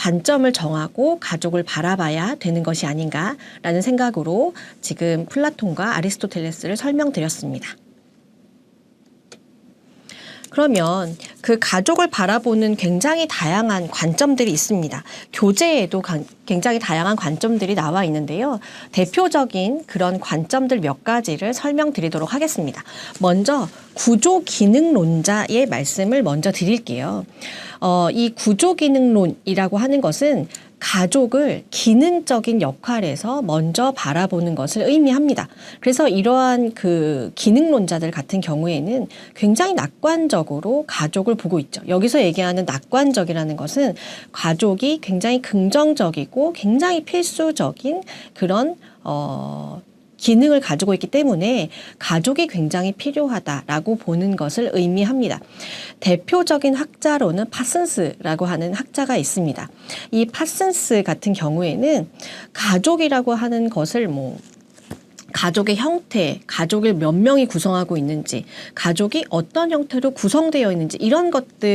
관점을 정하고 가족을 바라봐야 되는 것이 아닌가라는 생각으로 지금 플라톤과 아리스토텔레스를 설명드렸습니다. 그러면 그 가족을 바라보는 굉장히 다양한 관점들이 있습니다. 교재에도 가- 굉장히 다양한 관점들이 나와 있는데요. 대표적인 그런 관점들 몇 가지를 설명드리도록 하겠습니다. 먼저 구조 기능론자의 말씀을 먼저 드릴게요. 어, 이 구조 기능론이라고 하는 것은 가족을 기능적인 역할에서 먼저 바라보는 것을 의미합니다. 그래서 이러한 그 기능론자들 같은 경우에는 굉장히 낙관적으로 가족을 보고 있죠. 여기서 얘기하는 낙관적이라는 것은 가족이 굉장히 긍정적이고 굉장히 필수적인 그런 어 기능을 가지고 있기 때문에 가족이 굉장히 필요하다라고 보는 것을 의미합니다. 대표적인 학자로는 파슨스라고 하는 학자가 있습니다. 이 파슨스 같은 경우에는 가족이라고 하는 것을 뭐 가족의 형태, 가족을 몇 명이 구성하고 있는지, 가족이 어떤 형태로 구성되어 있는지 이런 것들